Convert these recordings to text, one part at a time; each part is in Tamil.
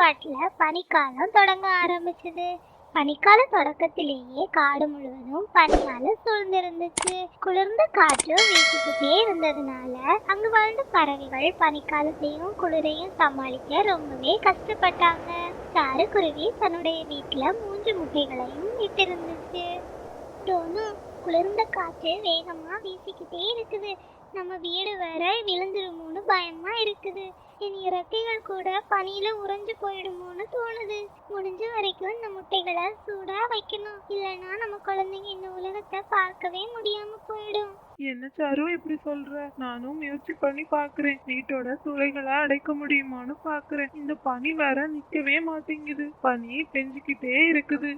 தமிழ்நாட்டில் பனிக்காலம் தொடங்க ஆரம்பிச்சது. பனிக்கால தொடக்கத்திலேயே காடு முழுவதும் பனியால சூழ்ந்திருந்துச்சு. குளிர்ந்த காற்றும் வீசிக்கிட்டே இருந்ததுனால அங்கு வாழ்ந்த பறவைகள் பனிக்காலத்தையும் குளிரையும் சமாளிக்க ரொம்பவே கஷ்டப்பட்டாங்க. சாருக்குருவி தன்னுடைய வீட்டுல மூன்று முட்டைகளையும் விட்டிருந்துச்சு டோனு குளிர்ந்த காற்று வேகமா வீசிக்கிட்டே இருக்குது. நம்ம வீடு வேற விழுந்துருமோன்னு பயமா இருக்குது. என் இறக்கைகள் கூட பனியில உறைஞ்சு போயிடுமோன்னு தோணுது. முடிஞ்ச வரைக்கும் இந்த முட்டைகளை சூடா வைக்கணும். இல்லைன்னா நம்ம குழந்தைங்க இந்த உலகத்தை பார்க்கவே முடியாம போயிடும். என்ன சாரு இப்படி சொல்ற? நானும் முயற்சி பண்ணி பாக்குறேன். வீட்டோட சூளைகளை அடைக்க முடியுமான்னு பாக்குறேன். இந்த பனி வேற நிக்கவே மாட்டேங்குது. பனி பெஞ்சுக்கிட்டே இருக்குது.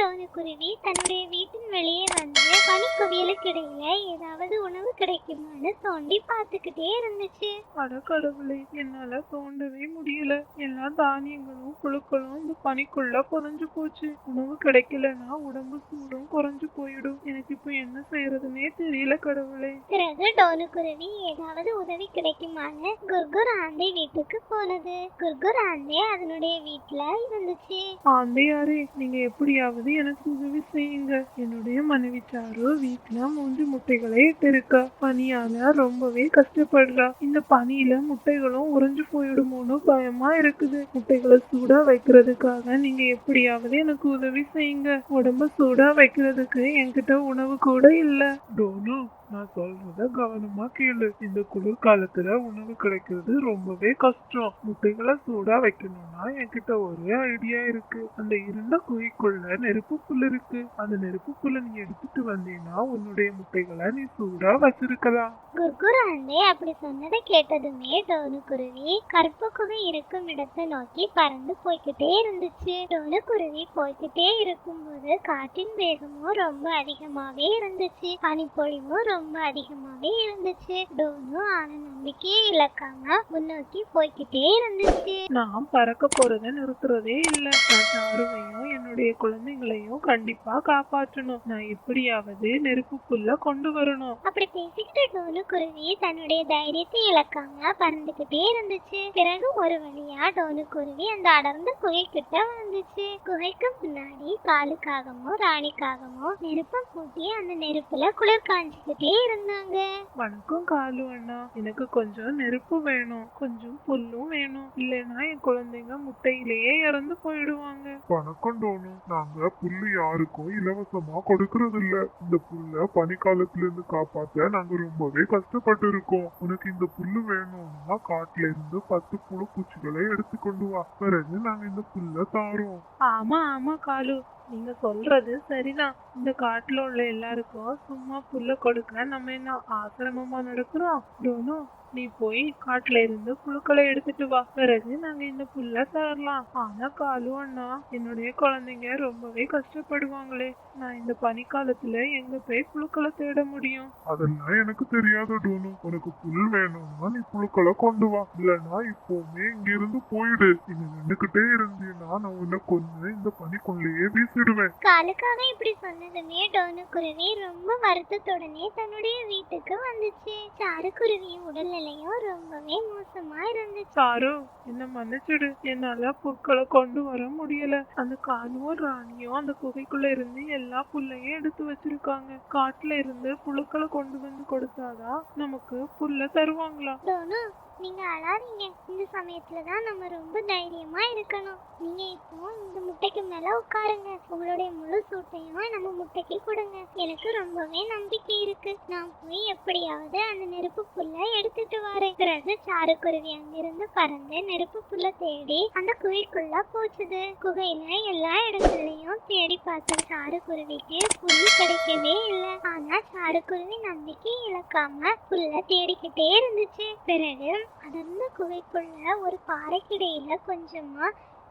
டோனு குருவி தன்னுடைய வீட்டின் வெளியே வந்து பனிக்குவியலுக்கு இடையில ஏதாவது உணவு கிடைக்குமான்னு தோண்டி பார்த்துக்கிட்டே இருந்துச்சு. அட கடவுளே என்னால தோண்டவே முடியல. எல்லா தானியங்களும் புழுக்களும் இந்த பனிக்குள்ள புதைஞ்சு போச்சு. உணவு கிடைக்கலன்னா உடம்பு சூடும் குறைஞ்சு போயிடும். எனக்கு இப்போ என்ன செய்யறதுன்னே தெரியல கடவுளே. பிறகு டோனு குருவி ஏதாவது உதவி கிடைக்குமான்னு குர்குர் ஆந்தை வீட்டுக்கு போனது. குர்குர் ஆந்தை அதனுடைய வீட்டுல இருந்துச்சு. ஆந்தையாரே நீங்க எப்படியாவது எனக்கு உதவி செய்யுங்க. என்னுடைய மனைவி சாரு வீட்டுல மூன்று முட்டைகளை இட்டிருக்கா. பனியால ரொம்பவே கஷ்டப்படுறா. இந்த பனியில முட்டைகளும் உறைஞ்சு போயிடுமோன்னு பயமா இருக்குது. முட்டைகளை சூடா வைக்கிறதுக்காக நீங்க எப்படியாவது எனக்கு உதவி செய்யுங்க. உடம்ப சூடா வைக்கிறதுக்கு என்கிட்ட உணவு கூட இல்ல. டோனு நான் சொல்றத கவனமா கேளு. இந்த குளிர்காலத்துல உணவு கிடைக்கிறது ரொம்பவே கஷ்டம். முட்டைகளை சூடா வைக்கணும்னா என்கிட்ட ஒரே ஐடியா இருக்கு. அந்த இருண்ட குழிக்குள்ள நெருப்பு புல் இருக்கு. அந்த நெருப்பு புல்ல நீ எடுத்துட்டு வந்தீங்கன்னா உன்னுடைய முட்டைகளை நீ சூடா வச்சிருக்கலாம். குர்குராண்டே அப்படி சொன்னதை கேட்டதுமே டோனு குருவி கருப்பு குகை இருக்கும் இடத்தை நோக்கி பறந்து போய்கிட்டே இருந்துச்சு. டோனு குருவி போய்கிட்டே இருக்கும்போது காற்றின் வேகமும் ரொம்ப அதிகமாவே இருந்துச்சு. பனிப்பொழிவும் ரொம்ப அதிகமாவே இருந்துச்சு. டோனு ஆன நம்பிக்கையே இழக்காம முன்னோக்கி போய்கிட்டே இருந்துச்சு. நான் பறக்க போறத நிறுத்துறதே இல்ல. சாருவையும் என்னுடைய குழந்தைங்களையும் கண்டிப்பா காப்பாற்றணும். நான் எப்படியாவது நெருப்பு புல்ல கொண்டு வரணும். அப்படி பேசிக்கிட்டு டோனு குருவி தன்னுடைய தைரியத்தை இழக்காம பறந்துகிட்டே இருந்துச்சு. பிறகு ஒரு வழியா டோனு குருவி அந்த அடர்ந்த குகை கிட்ட வந்துச்சு. குகைக்கு முன்னாடி காலுக்காகமோ ராணிக்காகமோ நெருப்பம் பூட்டி அந்த நெருப்புல குளிர் காஞ்சிக்கிட்டே இருந்தாங்க? வணக்கம் காலு அண்ணா. எனக்கு கொஞ்சம் நெருப்பு வேணும். கொஞ்சம் புல்லும் வேணும். இல்லைன்னா என் குழந்தைங்க முட்டையிலேயே இறந்து போயிடுவாங்க. வணக்கம் டோனு. நாங்க புல்லு யாருக்கும் இலவசமா கொடுக்கறது இல்ல இந்த புல்ல பனிக்காலத்துல இருந்து காப்பாத்த நாங்க ரொம்பவே கஷ்டப்பட்டு இருக்கோம் உனக்கு இந்த புல்லு வேணும்னா காட்டுல இருந்து பத்து புழு பூச்சிகளை எடுத்து கொண்டு வா. பிறகு நாங்க இந்த புல்ல தாரோம். ஆமா ஆமா காலு. நீங்க சொல்றது சரிதான். இந்த காட்டுல உள்ள எல்லாருக்கும் சும்மா புல்ல கொடுக்க நம்ம என்ன ஆசிரமமா நடக்கிறோம்? டோனு நீ போய் காட்டுல இருந்து புழுக்களை எடுத்துட்டு வா. பிறகு நாங்க இந்த புல்ல தரலாம் ஆனா காலு அண்ணா என்னுடைய குழந்தைங்க ரொம்பவே கஷ்டப்படுவாங்களே. நான் இந்த பனிக்காலத்துல எங்க போய் புழுக்களை தேட முடியும்? அதெல்லாம் எனக்கு தெரியாத டோனு. உனக்கு புல் வேணும்னா நீ புழுக்களை கொண்டு வா. இல்லைன்னா இப்பவுமே இங்க இருந்து போயிடு. இங்க நின்னுக்கிட்டே இருந்தீன்னா நான் உன்னை கொன்னு இந்த பனிக்குள்ளேயே வீசிடுவேன். காலுக்காக இப்படி சொன்னதுமே டோனு குருவி ரொம்ப வருத்தத்துடனே தன்னுடைய வீட்டுக்கு வந்துச்சு. சாரு குருவியும் உடல்நிலையும் ரொம்பவே மோசமா இருந்துச்சு சாரு என்ன மன்னிச்சிடு. என்னால புற்களை கொண்டு வர முடியல. அந்த காணுவும் ராணியும் அந்த குகைக்குள்ள இருந்து எல்லா புல்லையும் எடுத்து வச்சிருக்காங்க. காட்டுல இருந்து புழுக்களை கொண்டு வந்து கொடுத்தாதான் நமக்கு புல்ல தருவாங்களா? டோனு நீங்க அழாதீங்க. இந்த சமயத்துல தான் நம்ம ரொம்ப தைரியமா இருக்கணும். நீங்க இப்போ இந்த முட்டைக்கு மேல உட்காருங்க. உங்களுடைய முழு சூட்டையும் நம்ம முட்டைக்கு கொடுங்க. எனக்கு ரொம்பவே நம்பிக்கை இருக்கு. நான் போய் எப்படியாவது அந்த நெருப்பு புல்ல எடுத்துட்டு வரேன். பிறகு சாருக்குருவி அங்கிருந்து பறந்து நெருப்பு புல்ல தேடி அந்த குகைக்குள்ள போச்சுது. குகையில எல்லா இடத்துலயும் தேடி பார்த்த சாருக்குருவிக்கு புல் கிடைக்கவே இல்லை. ஆனா சாருக்குருவி நம்பிக்கை இழக்காம புல்ல தேடிக்கிட்டே இருந்துச்சு. பிறகு அடர்ந்த குகைக்குள்ள ஒரு பாறைக்கிடையில கொஞ்சமா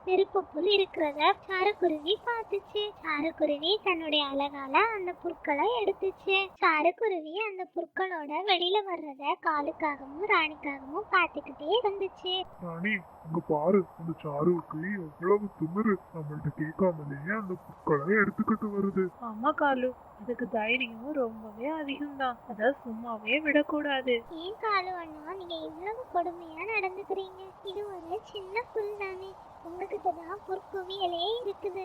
நெருப்பு புல் இருக்கிறத சாரக்குருவி பார்த்துச்சு. சாரக்குருவி தன்னுடைய அழகால அந்த புற்களை எடுத்துச்சு. சாரக்குருவி அந்த புற்களோட வெளியில வர்றத காலுக்காகவும் ராணிக்காகவும் பார்த்துக்கிட்டே இருந்துச்சு. ராணி அங்க பாரு அந்த சாருவுக்கு எவ்வளவு திமிரு. நம்மள்ட்ட கேட்காமலேயே அந்த புற்களை எடுத்துக்கிட்டு வருது. ஆமா காலு அதுக்கு தைரியம் ரொம்பவே அதிகம்தான். அத சும்மாவே விடக்கூடாது. ஏன் காலு அண்ணா நீங்க இவ்வளவு கொடுமையா நடந்துக்கிறீங்க? இது ஒரு சின்ன புல் தானே. உங்ககிட்ட தான் பொற்குவியலே இருக்குது.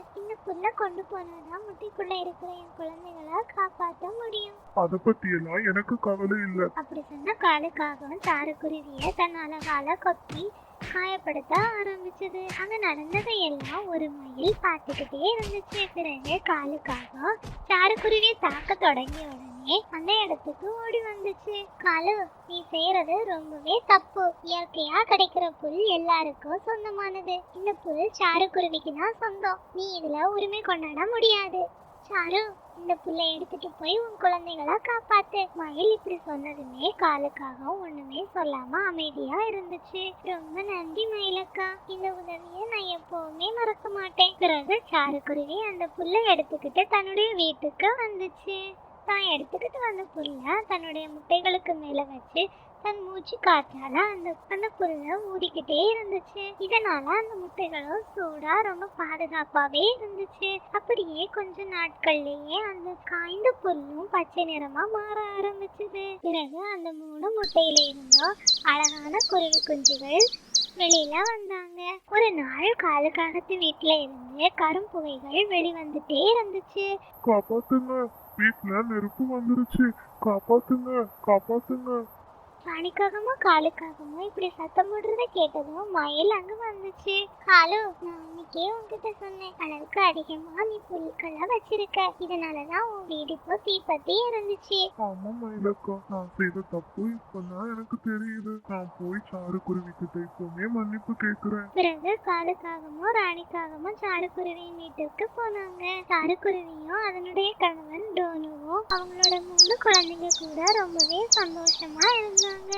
புல்லை கொண்டு போனாதான் முட்டைக்குள்ள இருக்கிற என் குழந்தைகளை காப்பாற்ற முடியும். அத பத்தி எல்லாம் எனக்கு கவலை இல்ல. அப்படி சொன்ன காலுக்காகவும் சாருக்குருவிய தன் அழகால கொத்தி காயப்படுத்த ஆரம்பிச்சது. அங்க நடந்ததை எல்லாம் ஒரு மயில் பார்த்துக்கிட்டே இருந்துச்சு. பிறகு காலுக்காக சாருக்குருவியை தாக்க தொடங்கிய உடனே அந்த இடத்துக்கு ஓடி வந்துச்சு. காலு நீ செய்யறது ரொம்பவே தப்பு. இயற்கையா கிடைக்கிற புல் எல்லாருக்கும் சொந்தமானது. இந்த புல் சாருக்குருவிக்கு தான் சொந்தம். நீ இதுல உரிமை கொண்டாட முடியாது. சாரு இந்த புல்லை எடுத்துட்டு போய் உன் குழந்தைகளை காப்பாத்து. மயில் இப்படி சொன்னதுமே காலுக்காக ஒண்ணுமே சொல்லாம அமைதியா இருந்துச்சு. ரொம்ப நன்றி மயிலக்கா. இந்த உதவியை நான் எப்பவுமே மறக்க மாட்டேன். பிறகு சாருக்குருவி அந்த புல்லை எடுத்துக்கிட்டு தன்னுடைய வீட்டுக்கு வந்துச்சு. தான் எடுத்துக்கிட்டு வந்த புல்லை தன்னுடைய முட்டைகளுக்கு மேலே வச்சு தன் மூச்சு காற்றால அந்த அந்த புல்ல ஊதிக்கிட்டே இருந்துச்சு. இதனால அந்த முட்டைகளும் சூடா ரொம்ப பாதுகாப்பாவே இருந்துச்சு. அப்படியே கொஞ்ச நாட்கள்லயே அந்த காய்ந்த புல்லும் பச்சை நிறமா மாற ஆரம்பிச்சது. பிறகு அந்த மூணு முட்டையில இருந்தும் அழகான குருவி குஞ்சுகள் வெளியில வந்தாங்க. ஒரு நாள் காலுக்காகத்து வீட்டுல இருந்து கரும்புகைகள் வெளிவந்துட்டே இருந்துச்சு. காப்பாத்துங்க. வீட்டுல நெருப்பு வந்துருச்சு. காப்பாத்துங்க காப்பாத்துங்க. ராணிக்காகமும் காலுக்காகமும் இப்படி சத்தம் போடுறத கேட்டதும் மயில் அங்க வந்துச்சு. காலு நான் அன்னைக்கே உன்கிட்ட சொன்னேன். அளவுக்கு அதிகமா நீ புல்களை வச்சிருக்க. இதனாலதான் உன் வீடு இப்போ தீப்பத்தி இருந்துச்சு ஆமா மயிலக்கா. நான் செய்த தப்பு இப்பதான் எனக்கு தெரியுது. நான் போய் சாரு குருவி கிட்ட இப்பவுமே மன்னிப்பு கேக்குறேன். பிறகு காலுக்காகமும் ராணிக்காகமும் சாருக்குருவியின் வீட்டுக்கு போனாங்க. சாருக்குருவியும் அதனுடைய கணவன் டோனுவும் அவங்களோட மூணு குழந்தைங்க கூட ரொம்பவே சந்தோஷமா இருந்தாங்க.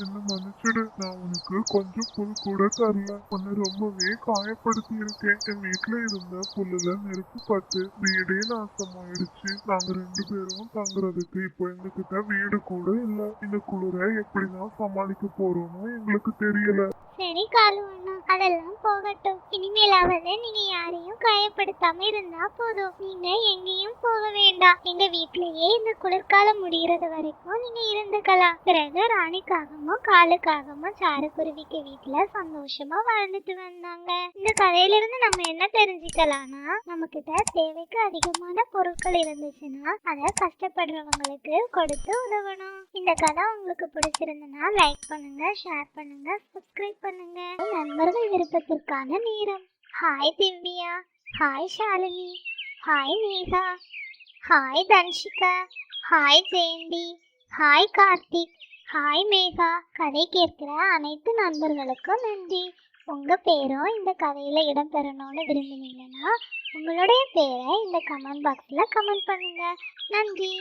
என்ன மன்னிச்சிடு. நான் உனக்கு கொஞ்சம் புல் கூட தரல உன்னை ரொம்பவே காயப்படுத்தி இருக்கேன் என் வீட்டுல இருந்த புல்லுல நெருப்பு பட்டு வீடே நாசமாயிடுச்சு. நாங்க ரெண்டு பேரும் தங்குறதுக்கு இப்போ எங்ககிட்ட வீடு கூட இல்ல. இந்த குளிர எப்படிதான் சமாளிக்க போறோம்னு எங்களுக்கு தெரியல. சரி காலு அண்ணா. அதெல்லாம் போகட்டும். இனிமேலாவது நீங்க யாரையும் காயப்படுத்தாம இருந்தா போதும். நீங்க எங்கேயும் போக வேண்டாம். எங்க வீட்லயே இந்த குளிர்காலம் முடிகிறது வரைக்கும் நீங்க இருந்துக்கலாம். பிறகு ராணிக்காகவும் காலுக்காகவும் சாரக்குருவிக்கு வீட்டுல சந்தோஷமா வாழ்ந்துட்டு வந்தாங்க. இந்த கதையில இருந்து நம்ம என்ன தெரிஞ்சுக்கலாம்னா நம்ம கிட்ட தேவைக்கு அதிகமான பொருட்கள் இருந்துச்சுன்னா அதை கஷ்டப்படுறவங்களுக்கு கொடுத்து உதவணும். இந்த கதை உங்களுக்கு பிடிச்சிருந்தனா லைக் பண்ணுங்க ஷேர் பண்ணுங்க சப்ஸ்கிரைப் பண்ணுங்க. நண்பர்கள் விருப்பத்திற்கான நேரம். Hi Divya. Hi Shalini. Hi Neha hi Dhanshika hi Jayanthi hi Karthik hi Megha கதை கேட்கிற அனைத்து நண்பர்களுக்கும் நன்றி. உங்கள் பேரும் இந்த கதையில் இடம்பெறணும்னு விரும்பினீங்கன்னா உங்களுடைய பேரை இந்த கமெண்ட் பாக்ஸில் கமெண்ட் பண்ணுங்கள் நன்றி.